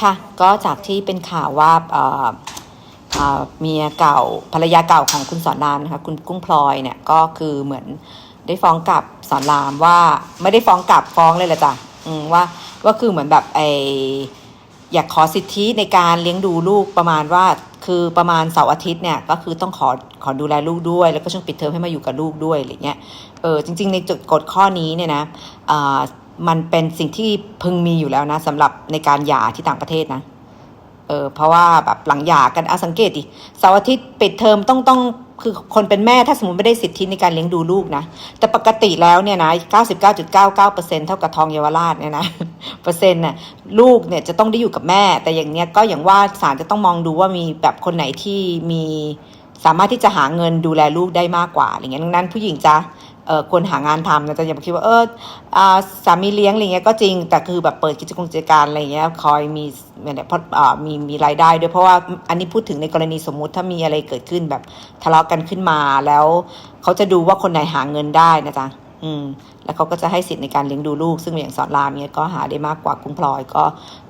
ค่ะก็จากที่เป็นข่าวว่าเอ่อเมียเก่าภรรยาเก่าของคุณสอนรามนะคะคุณกุ้งพลอยเนี่ยก็คือเหมือนได้ฟ้องกลับสอนรามว่าไม่ได้ฟ้องกลับฟ้องเลยแหละจ้ะว่าว่าคือเหมือนแบบไออยากขอสิทธิในการเลี้ยงดูลูกประมาณว่าคือประมาณเสาร์อาทิตย์เนี่ยก็คือต้องขอขอดูแลลูกด้วย แล้วก็ช่วงปิดเทอมให้มาอยู่กับลูกด้วยอะไรเงี้ยเออจริง ๆ ในจุดกฎข้อนี้เนี่ยนะอ่า มันเป็นสิ่งที่พึงมีอยู่แล้วนะสำหรับในการหย่าที่ต่างประเทศนะเออเพราะว่าแบบหลังหย่ากันอาสังเกตดิเสาร์อาทิตย์ปิดเทอมต้องต้องคือคนเป็นแม่ถ้าสมมติไม่ได้สิทธิในการเลี้ยงดูลูกนะ แต่ปกติแล้วเนี่ยนะ 99.99%เท่ากับทองเยาวราชเนี่ยนะเปอร์เซ็นต์น่ะลูกเนี่ยจะต้องได้อยู่กับแม่ แต่อย่างเนี้ยก็อย่างว่าศาลจะต้องมองดูว่ามีแบบคนไหนที่มี สามารถที่จะหาเงินดูแลลูกได้มากกว่าอย่างเงี้ยดังนั้นผู้หญิงจะเออควรหางานทำนะจะอย่าไปคิดว่าเออสามีเลี้ยงอะไรเงี้ยก็จริงแต่คือแบบเปิดกิจกรกิจการอะไรเงี้ยคอยมีเนี่ยเพราะอ่ามีมีรายได้ด้วยเพราะว่าอันนี้พูดถึงในกรณีสมมุติถ้ามีอะไรเกิดขึ้นแบบทะเลาะกันขึ้นมาแล้ว เขาจะดูว่าคนไหนหาเงินได้นะจ๊ะ อืม แล้วเขาก็จะให้สิทธิ์ในการเลี้ยงดูลูก ซึ่งอย่างสอนรามเนี่ยก็หาได้มากกว่ากุ้งพลอยก็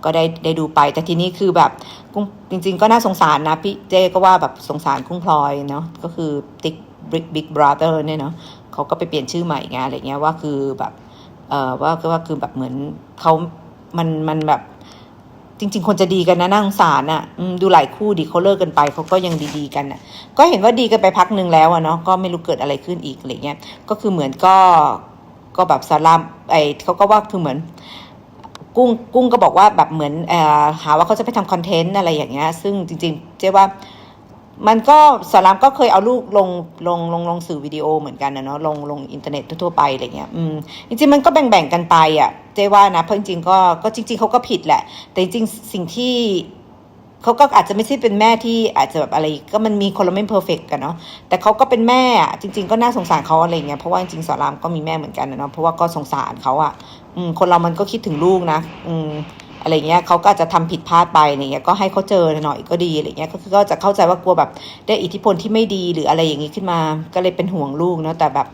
ก็ได้ได้ดูไป แต่ทีนี้คือแบบกุ้งจริง ๆ ก็น่าสงสารนะพี่เจก็ว่าแบบสงสารกุ้งพลอยเนาะก็คือติ๊กบิ๊กบิ๊กบราเธอร์เนี่ยเนาะเขาก็ไปเปลี่ยนชื่อใหม่ไงอะไรเงี้ยว่าคือแบบเอ่อว่าก็ว่าคือแบบเหมือนเขามันมันแบบ จริง ๆ คนจะดีกันนะน่าสงสารอะดูหลายคู่ดีเขาเลิกกันไปเขาก็ยังดีๆกันอะ ก็เห็นว่าดีกันไปพักหนึ่งแล้วอะเนาะก็ไม่รู้เกิดอะไรขึ้นอีกอะไรเงี้ยก็คือเหมือนก็ก็แบบสารามไอเขาก็ว่าคือเหมือนกุ้งกุ้งก็บอกว่าแบบเหมือนเออหาว่าเขาจะไปทำคอนเทนต์อะไรอย่างเงี้ยซึ่งจริงๆเจ๊ว่า มันก็สารามก็เคยเอาลูกลงลงลงลงสื่อวิดีโอเหมือนกันนะเนาะลงลงอินเทอร์เน็ตทั่วไปอะไรเงี้ยอืมจริงๆมันก็แบ่งๆกันไปอะเจว่านะเพราะจริงๆก็ก็จริง ๆเขาก็ผิดแหละ แต่จริงๆสิ่งที่เขาก็อาจจะไม่ใช่เป็นแม่ที่อาจจะแบบอะไรก็มันมีคนละไม่เพอร์เฟกกันเนาะแต่เขาก็เป็นแม่อะจริง ๆ ก็น่าสงสารเขาอะไรเงี้ยเพราะว่าจริงๆสารามก็มีแม่เหมือนกันนะเนาะเพราะว่าก็สงสารเขาอะอืมคนเรามันก็คิดถึงลูกนะ อืม อะไรเงี้ยเขาก็อาจจะทำผิดพลาดไปอะไรเงี้ยก็ให้เขาเจอหน่อยก็ดีอะไรเงี้ยก็คือก็จะเข้าใจว่ากลัวแบบได้อิทธิพลที่ไม่ดีหรืออะไรอย่างงี้ขึ้นมา ก็เลยเป็นห่วงลูกเนาะแต่แบบ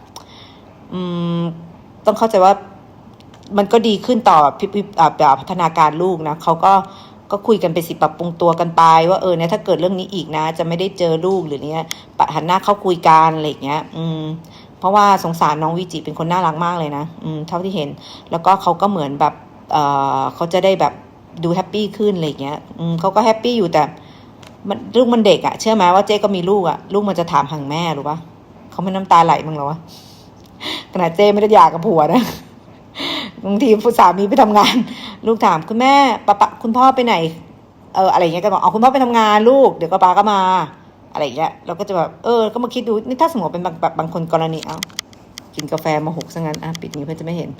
อืม ต้องเข้าใจว่ามันก็ดีขึ้นต่อพิพิอ่าพัฒนาการลูกนะเขาก็ก็คุยกันไปสิปรับปรุงตัวกันไป ว่าเออเนี่ยถ้าเกิดเรื่องนี้อีกนะ จะไม่ได้เจอลูกหรือเนี้ยปะหันหน้าเข้าคุยกันอะไรเงี้ย อืม เพราะว่าสงสารน้องวิจิเป็นคนน่ารักมากเลยนะอืม เท่าที่เห็น แล้วก็เขาก็เหมือนแบบ เออเขาจะได้แบบดูแฮปปี้ขึ้นอะไรเงี้ยอืมเขาก็แฮปปี้อยู่แต่มันลูกมันเด็กอะเชื่อไหมว่าเจ๊ก็มีลูกอะลูกมันจะถามหางแม่หรือปะเขาไม่น้ำตาไหลมั้งหรอวะขนาดเจ๊ไม่ได้หย่ากับผัวนะบางทีผู้สามีไปทำงาน ลูกถามคุณแม่ปะปะคุณพ่อไปไหน เอออะไรเงี้ยก็บอกเอาคุณพ่อไปทำงานลูก เดี๋ยวก็ป้าก็มา อะไรเงี้ยเราก็จะแบบเออ ก็มาคิดดูนี่ถ้าสมมติเป็นบางแบบบางคนกรณีเอา กินกาแฟมาหกซะงั้นอะปิดนี้เพื่อนจะไม่เห็น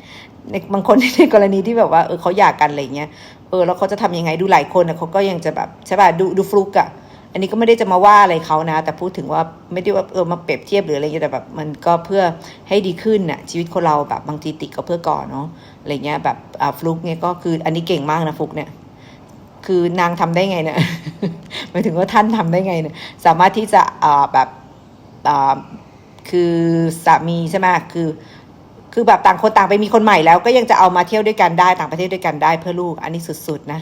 ในบางคนในกรณีที่แบบว่าเออเขาอยากกันอะไรเงี้ยเออแล้วเขาจะทำยังไงดูหลายคนนะเขาก็ยังจะแบบใช่ป่ะดูดูฟลุกอะอันนี้ก็ไม่ได้จะมาว่าอะไรเขานะ แต่พูดถึงว่าไม่ได้ว่าเออมาเปรียบเทียบหรืออะไรเงี้ยแต่แบบมันก็เพื่อให้ดีขึ้นน่ะชีวิตคนเราแบบบางทีติดก็เพื่อก่อนเนาะอะไรเงี้ยแบบอ่าฟลุกเนี่ยก็คืออันนี้เก่งมากนะฟลุกเนี่ยคือนางทำได้ไงเนี่ยหมายถึงว่าท่านทำได้ไงเนี่ยสามารถที่จะอ่าแบบอ่า คือสามีใช่ไหมคือ คือแบบต่างคนต่างไปมีคนใหม่แล้ว ก็ยังจะเอามาเที่ยวด้วยกันได้ต่างประเทศด้วยกันได้เพื่อลูก อันนี้สุดๆนะ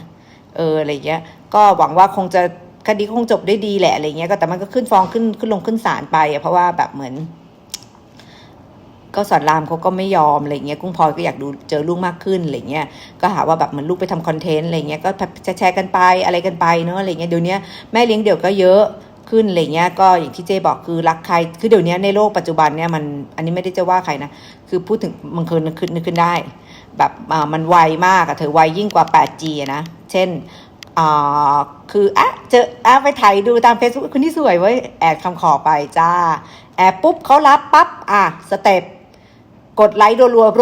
เอออะไรเงี้ย ก็หวังว่าคงจะคดีคงจบได้ดีแหละอะไรเงี้ยก็แต่มันก็ขึ้นฟ้องขึ้นขึ้นลงขึ้นศาลไปอะเพราะว่าแบบเหมือน ก็สอนรามเขาก็ไม่ยอมอะไรเงี้ยกุ้งพลอยก็อยากดูเจอลูกมากขึ้นอะไรเงี้ยก็หาว่าแบบเหมือนลูกไปทำคอนเทนต์อะไรเงี้ยก็แชร์กันไปอะไรกันไปเนอะอะไรเงี้ยเดี๋ยวนี้แม่เลี้ยงเดี่ยวก็เยอะ ขึ้นอะไรเงี้ยก็อย่างที่เจบอกคือรักใคร คือเดี๋ยวนี้ในโลกปัจจุบันเนี่ยมันอันนี้ไม่ได้จะว่าใครนะ คือพูดถึงมันเคยนึกขึ้นนึกขึ้นได้ แบบมันไวมากอะเธอไวยิ่งกว่า 8G นะ เช่นอ่าคืออะเจออะไปถ่ายดูตาม Facebook คนที่สวยเว้ยแอดคำขอไปจ้า แอดปุ๊บเขารับปั๊บ อะ สเต็ปกดไลค์รัวๆรัวๆ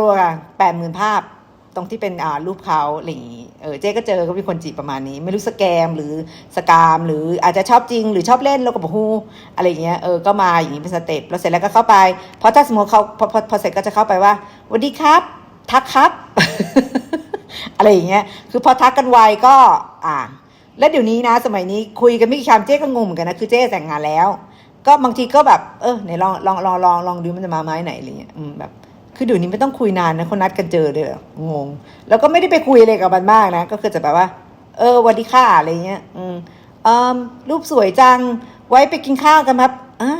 รัวๆๆๆค่ะแปดหมื่นภาพ ตรงที่เป็นอ่ารูปเขาอะไรอย่างงี้เออเจ๊ก็เจอก็มีคนจีบประมาณนี้ ไม่รู้สแกมหรือสกาม หรืออาจจะชอบจริงหรือชอบเล่นแล้วก็บอกฮูอะไรอย่างเงี้ยเออก็มาอย่างนี้เป็นสเต็ปแล้วเสร็จแล้วก็เข้าไปพอถ้าสมมติเขาพอพอพอเสร็จก็จะเข้าไปว่าสวัสดีครับ ทักครับ อะไรอย่างเงี้ยคือพอทักกันไวก็อ่าแล้วเดี๋ยวนี้นะ สมัยนี้คุยกันไม่กี่คำเจ๊ก็งงเหมือนกันนะคือเจ๊แต่งงานแล้ว ก็บางทีก็แบบเออไหนลองลองลองลองลองดูมันจะมาไม้ไหนอะไรเงี้ยอืมแบบ คือเดี๋ยวนี้ไม่ต้องคุยนานนะเขานัดกันเจอเลยงง แล้วก็ไม่ได้ไปคุยอะไรกับมันมากนะ ก็คือจะแบบว่า เออสวัสดีค่ะอะไรเงี้ย อืมเอมรูปสวยจัง ไว้ไปกินข้าวกันครับอะ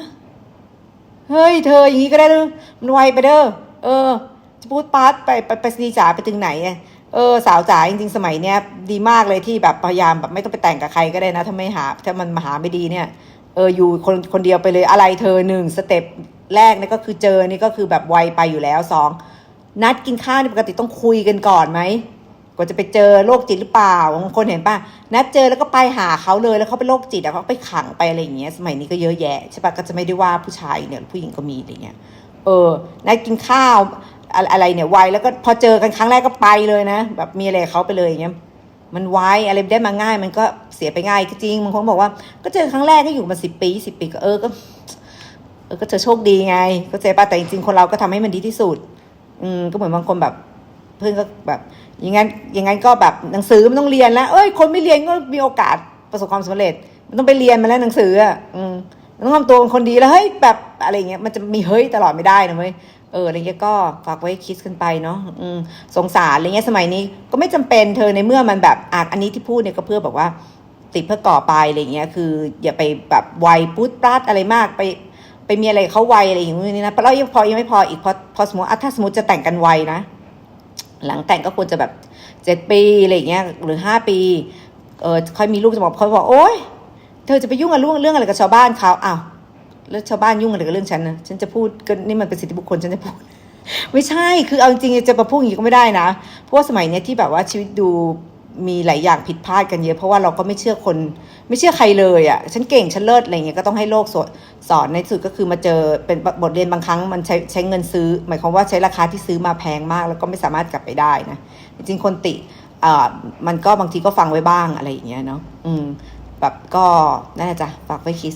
เฮ้ย เธออย่างนี้ก็ได้เลยมันไวไปเด้อ เออ จะพูดปาร์ตไปไปไปสนีจ๋าไปถึงไหนอะเออสาวจ๋าจริงๆ สมัยเนี้ยดีมากเลยที่แบบพยายามแบบไม่ต้องไปแต่งกับใครก็ได้นะ ถ้าไม่หาถ้ามันมาหาไม่ดีเนี่ย เอออยู่คนคนเดียวไปเลยอะไรเธอหนึ่งสเต็ป แรกนี่ก็คือเจอนี่ก็คือแบบไวไปอยู่แล้วสองนัดกินข้าวนี่ปกติต้องคุยกันก่อนไหมกว่าจะไปเจอโรคจิตหรือเปล่าบางคนเห็นป่ะนัดเจอแล้วก็ไปหาเขาเลยแล้วเขาเป็นโรคจิตอะเขาไปขังไปอะไรอย่างเงี้ยสมัยนี้ก็เยอะแยะใช่ป่ะก็จะไม่ได้ว่าผู้ชายเนี่ยผู้หญิงก็มีอะไรเงี้ยเออนัดกินข้าวอะไรเนี่ยไวแล้วก็พอเจอกันครั้งแรกก็ไปเลยนะ แบบมีอะไรเขาไปเลยอย่างเงี้ยมันไวอะไรได้มาง่าย มันก็เสียไปง่ายจริงบางคนบอกว่า ก็เจอครั้งแรกก็อยู่มาสิบปีสิบปีก็เออก็ เออก็เธอโชคดีไงก็เจ๊ป่ะแต่จริงๆคนเราก็ทำให้มันดีที่สุด อืมก็เหมือนบางคนแบบเพื่อนก็แบบอย่างงั้นอย่างงั้นก็แบบหนังสือมันต้องเรียนแล้ว เอ้ย คนไม่เรียนก็มีโอกาสประสบความสำเร็จ มันต้องไปเรียนมาแล้วหนังสืออะอืมต้องทำตัวเป็นคนดีแล้วเฮ้ยแบบอะไรเงี้ยมันจะมีเฮ้ยตลอดไม่ได้นะเว้ยเอออะไรเงี้ยก็ฝากไว้คิดกันไปเนาะอืมสงสารอะไรเงี้ยสมัยนี้ก็ไม่จำเป็นเธอในเมื่อมันแบบอะอันนี้ที่พูดเนี่ยก็เพื่อแบบว่าติดเพื่อก่อไปอะไรเงี้ยคือ อย่าไปแบบไวปุ๊ดปราดอะไรมากไป ไปมีอะไรเขาไวอะไรอย่างนี้นะแล้วยังพอยังไม่พออีกพอพอสมมติอะถ้าสมมติจะแต่งกันไวนะ หลังแต่งก็ควรจะแบบเจ็ดปีอะไรอย่างเงี้ยหรือห้าปีเออค่อยมีลูกจะบอกเขาบอกโอ๊ยเธอจะไปยุ่งกับเรื่องเรื่องอะไรกับชาวบ้านเขาอ้าวแล้วชาวบ้านยุ่งอะไรกับเรื่องฉันนะฉันจะพูดก็นี่มันเป็นสิทธิบุคคลฉันจะพูดไม่ใช่ คือเอาจริงจะมาพูดอย่างนี้ก็ไม่ได้นะ เพราะว่าสมัยเนี้ยที่แบบว่าชีวิตดู มีหลายอย่างผิดพลาดกันเยอะ เพราะว่าเราก็ไม่เชื่อคน ไม่เชื่อใครเลยอะ่ะฉันเก่งฉันเลิศอะไรเงี้ยก็ต้องให้โลกสอนสอนในสุดก็คือมาเจอเป็นบทเรียนบางครั้งมันใช้ใช้เงินซื้อ หมายความว่าใช้ราคาที่ซื้อมาแพงมาก แล้วก็ไม่สามารถกลับไปได้นะจริงคนติอ่ามันก็บางทีก็ฟังไว้บ้างอะไรอย่างเงี้ยเนาะอืมแบบก็นั่นแหละจ้ะฝากไว้คิด